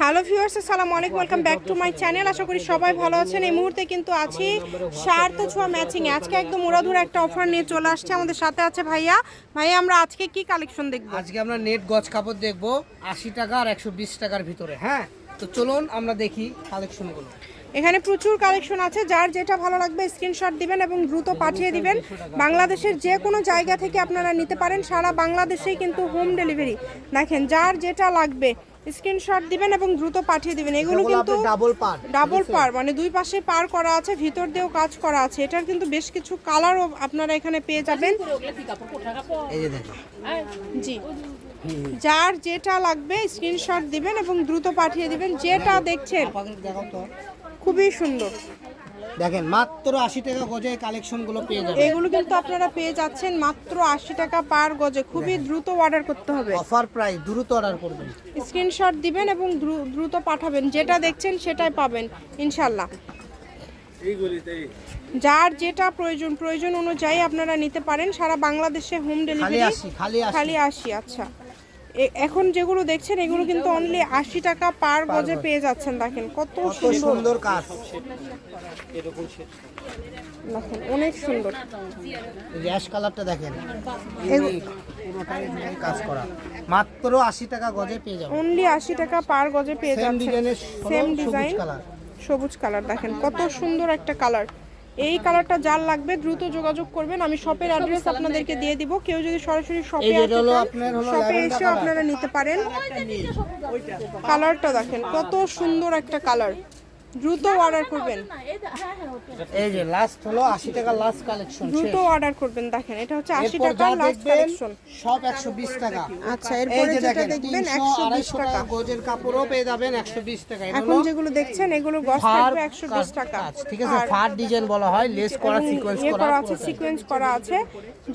Hello viewers আসসালামু আলাইকুম welcome back to my channel. আশা করি সবাই ভালো আছেন। এই মুহূর্তে কিন্তু আছি সার্থ ছোঁয়া ম্যাচিং আজকে একদম উড়াধুরা একটা অফার নিয়ে চলে আসছে আমাদের সাথে আছে ভাইয়া। ভাইয়া আমরা আজকে কি কালেকশন দেখব? আজকে আমরা নেট গজ কাপড় দেখব আশি টাকা আর একশো বিশ টাকার ভিতরে হ্যাঁ? তো চলুন আমরা দেখি কালেকশনগুলো এখানে প্রচুর কালেকশন আছে। যার যেটা ভালো লাগবে স্ক্রিনশট দিবেন এবং দ্রুত পাঠিয়ে দিবেন। বাংলাদেশের যে কোনো জায়গা থেকে আপনারা নিতে পারেন। সারা বাংলাদেশেই কিন্তু হোম ডেলিভারি দেখেন যার যেটা লাগবে স্ক্রিনশট দিবেন এবং দ্রুত পাঠিয়ে দিবেন। এগুলো কিন্তু ডাবল পার ডাবল পার মানে দুই পাশে পার করা আছে ভিতর দিয়েও কাজ করা আছে। এটার কিন্তু বেশ কিছু কালারও আপনারা এখানে পেয়ে যাবেন। এই যে দেখুন। জি। যার যেটা লাগবে স্ক্রিনশট দিবেন এবং দ্রুত পাঠিয়ে দিবেন। যেটা দেখছেন খুবই সুন্দর। দেখেন মাত্র আশি টাকা গজে কালেকশনগুলো পেয়ে যাবেন। এগুলো কিন্তু আপনারা পেয়ে যাচ্ছেন মাত্র আশি টাকা পার গজে। খুবই দ্রুত অর্ডার করতে হবে। অফার প্রাইস দ্রুত অর্ডার করবেন। স্ক্রিনশট দিবেন এবং দ্রুত পাঠাবেন। যেটা দেখছেন সেটাই পাবেন ইনশাল্লাহ যার যেটা প্রয়োজন প্রয়োজন অনুযায়ী আপনারা নিতে পারেন। সারা বাংলাদেশে হোম ডেলিভারি খালি আসি আচ্ছা। এখন যেগুলো দেখছেন এগুলো কিন্তু অনলি আশি টাকা পার গজে পেয়ে যাচ্ছেন দেখেন কত সুন্দর। কাজ। দেখেন অনেক সুন্দর। এই কালারটা দেখেন। কাজ করা। মাত্র আশি টাকা গজে পেয়ে যাবেন। অনলি আশি টাকা পার গজে পেয়ে যাচ্ছেন। সেম ডিজাইন সবুজ কালার দেখেন কত সুন্দর একটা কালার এই কালারটা যার লাগবে দ্রুত যোগাযোগ করবেন আমি শপের অ্যাড্রেস আপনাদেরকে দিয়ে দিব। কেউ যদি সরাসরি শপে এই যেটা আসতে হলো চান আপনার হলো শপে এসে আপনারা নিতে পারেন। কালারটা দেখেন কত সুন্দর একটা কালার দ্রুত অর্ডার করবেন। এই যে লাস্ট হলো আশি টাকা লাস্ট কালেকশন দ্রুত অর্ডার করবেন দেখেন এটা হচ্ছে আশি এরপর টাকা লাস্ট কালেকশন সব একশো বিশ টাকা। আচ্ছা এরপরে যেটা দেখবেন তিনশো একশো বিশ আড়াইশো টাকা। টাকা গজের কাপড়ও পেয়ে যাবেন একশো বিশ টাকা। এখন যেগুলো দেখছেন এগুলো গস থাকবে একশো বিশ টাকা। কাজ, ঠিক আছে? ফার ডিজাইন বলা হয় লেস করা সিকোয়েন্স করা করা আছে সিকোয়েন্স করা আছে।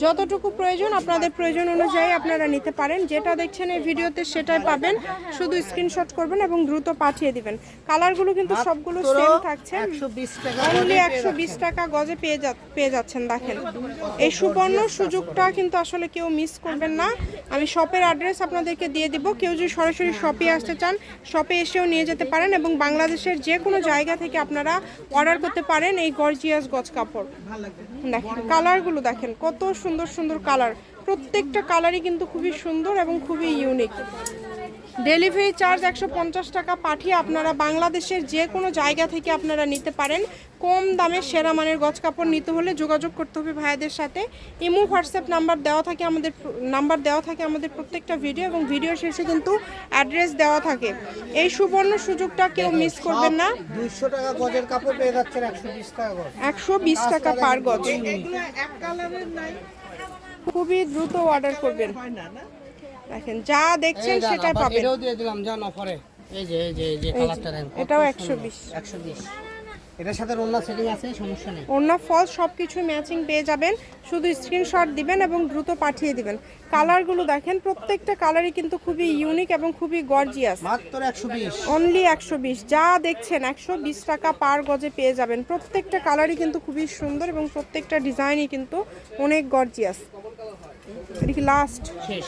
যতটুকু প্রয়োজন আপনাদের প্রয়োজন অনুযায়ী আপনারা নিতে পারেন। যেটা দেখছেন এই ভিডিওতে সেটাই পাবেন। শুধু স্ক্রিনশট করবেন এবং দ্রুত পাঠিয়ে দিবেন। কালারগুলো কিন্তু সবগুলো সেম থাকছে। একশো বিশ টাকা অনলি একশো বিশ টাকা গজে পেয়ে যা পেয়ে যাচ্ছেন দেখেন। এই সুবর্ণ সুযোগটা কিন্তু আসলে কেউ মিস করবেন না। আমি শপের অ্যাড্রেস আপনাদেরকে দিয়ে দিব। কেউ যদি সরাসরি শপে আসতে চান শপে এসেও নিয়ে যেতে পারেন এবং বাংলাদেশের যে কোনো জায়গা থেকে আপনারা অর্ডার করতে পারেন এই গর্জিয়াস গজ কাপড়। দেখেন কালারগুলো দেখেন কত সুন্দর সুন্দর কালার প্রত্যেকটা কালারই কিন্তু খুবই সুন্দর এবং খুবই ইউনিক ডেলিভারি চার্জ একশো পঞ্চাশ টাকা পাঠিয়ে আপনারা বাংলাদেশের যে কোনো জায়গা থেকে আপনারা নিতে পারেন। কম দামে সেরা মানের গজ কাপড় নিতে হলে যোগাযোগ করতে হবে ভাইয়াদের সাথে। ইমো হোয়াটসঅ্যাপ নাম্বার দেওয়া থাকে আমাদের নাম্বার দেওয়া থাকে আমাদের প্রত্যেকটা ভিডিও এবং ভিডিও শেষে কিন্তু অ্যাড্রেস দেওয়া থাকে। এই সুবর্ণ সুযোগটা কেউ মিস করবেন না। দুইশো টাকা গজের কাপড় পেয়ে যাচ্ছেন একশো বিশ টাকা পার গজ। খুবই দ্রুত অর্ডার করবেন। দেখেন যা দেখছেন সেটাই পাবেন। এটাও দিয়ে দিলাম যান অফারে এই যে এই যে এই যে কালারটা দেন এটাও একশো বিশ। একশো বিশ। এটার সাথে রোনা সেটিং আছে সমস্যা নেই। ওড়না ফল সব কিছু ম্যাচিং পেয়ে যাবেন। শুধু স্ক্রিনশট দিবেন এবং দ্রুত পাঠিয়ে দিবেন। কালারগুলো দেখেন প্রত্যেকটা কালারই কিন্তু খুবই ইউনিক এবং খুবই গর্জিয়াস মাত্র একশো বিশ। অনলি একশো বিশ। যা দেখছেন একশো বিশ টাকা পার গজে পেয়ে যাবেন। প্রত্যেকটা কালারই কিন্তু খুবই সুন্দর এবং প্রত্যেকটা ডিজাইনই কিন্তু অনেক গর্জিয়াস এটা কি লাস্ট শেষ।